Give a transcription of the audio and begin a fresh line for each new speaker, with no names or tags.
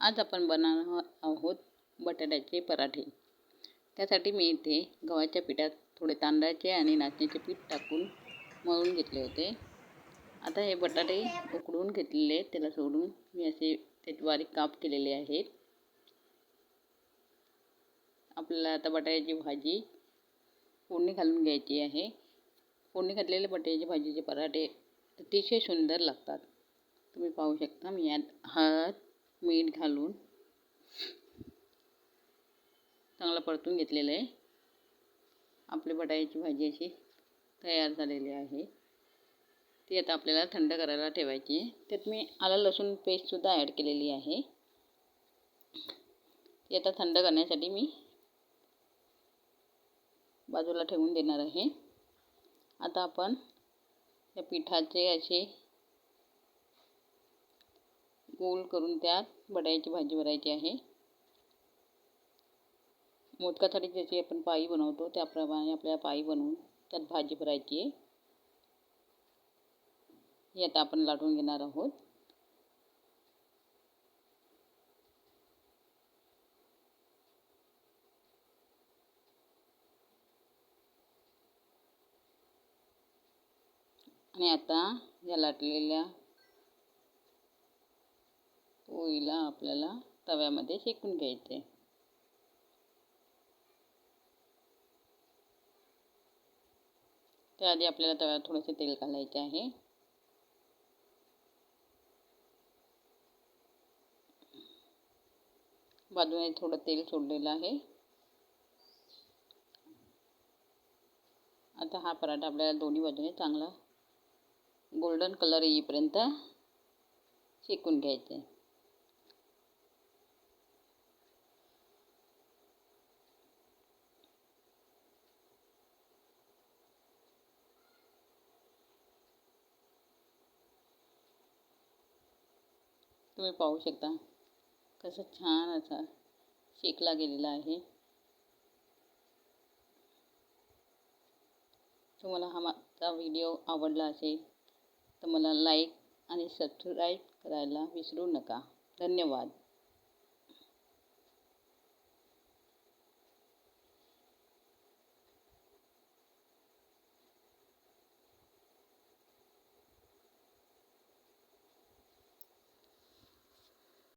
आज आपण बनवणार आहोत बटाट्याचे पराठे. त्यासाठी मी इथे गव्हाच्या पिठात थोडे तांदळाचे आणि नाचण्याचे पीठ टाकून मळून घेतले होते. आता हे बटाटे उकडून घेतलेले त्याला सोडून मी असे ते बारीक काप केलेले आहेत. आपल्याला आता बटाट्याची भाजी फोडणी घालून घ्यायची आहे. फोडणी घातलेले बटाट्याची भाजीचे पराठे अतिशय सुंदर लागतात. तुम्ही पाहू शकता मी यात हळद मीठ घालून चांगलं परतून घेतलेलं आहे. आपली बटाट्याची भाजी अशी तयार झालेली आहे. ती आता आपल्याला थंड करायला ठेवायची आहे. त्यात मी आलं लसूण पेस्टसुद्धा ॲड केलेली आहे. ती आता थंड करण्यासाठी मी बाजूला ठेवून देणार आहे. आता आपण या पिठाचे असे गोल करून त्यात बटाट्याची भाजी भरायची आहे. मोदकासाठी जशी आपण पाई बनवतो त्याप्रमाणे आपल्याला पाई बनवून त्यात भाजी भरायची आहे. ही आता आपण लाटून घेणार आहोत. आणि आता या लाटलेल्या पोळीला आपल्याला तव्यामध्ये शेकून घ्यायचे त्याआधी आपल्याला तव्यात थोडेसे तेल घालायचे आहे. बाजूने थोडं तेल सोडलेलं आहे. आता हा पराठा आपल्याला दोन्ही बाजूने चांगला गोल्डन कलर येईपर्यंत शेकून घ्यायचं आहे तुम्ही पाहू शकता. कसं छान असा शेकला गेलेला आहे. तुम्हाला हा माझा व्हिडिओ आवडला असेल तर मला लाईक आणि सबस्क्राईब करायला विसरू नका. धन्यवाद.